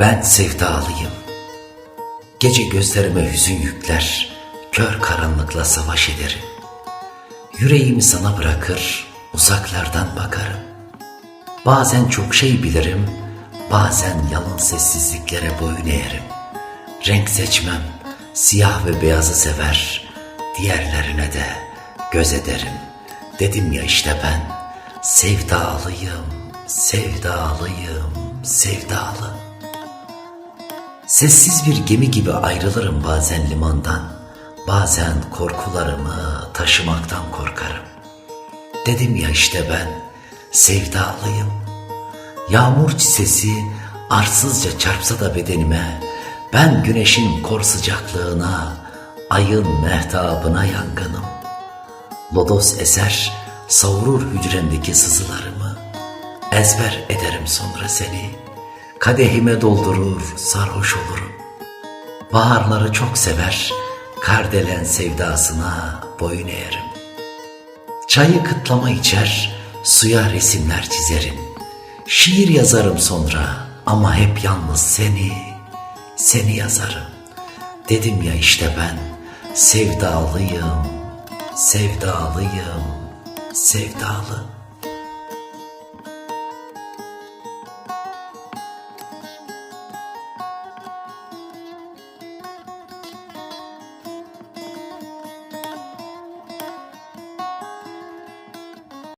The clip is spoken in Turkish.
Ben sevdalıyım. Gece gözlerime hüzün yükler, kör karanlıkla savaş ederim. Yüreğimi sana bırakır, uzaklardan bakarım. Bazen çok şey bilirim, bazen yalın sessizliklere boyun eğerim. Renk seçmem, siyah ve beyazı sever, diğerlerine de göz ederim. Dedim ya işte ben, sevdalıyım, sevdalıyım, sevdalı. Sessiz bir gemi gibi ayrılırım bazen limandan, bazen korkularımı taşımaktan korkarım. Dedim ya işte ben sevdalıyım. Yağmur çisesi arsızca çarpsa da bedenime, ben güneşin kor sıcaklığına, ayın mehtabına yangınım. Lodos eser, savurur hücremdeki sızılarımı. Ezber ederim sonra seni. Kadehime doldurur, sarhoş olurum. Baharları çok sever, kardelen sevdasına boyun eğerim. Çayı kıtlama içer, suya resimler çizerim. Şiir yazarım sonra ama hep yalnız seni, seni yazarım. Dedim ya işte ben sevdalıyım, sevdalıyım, sevdalı.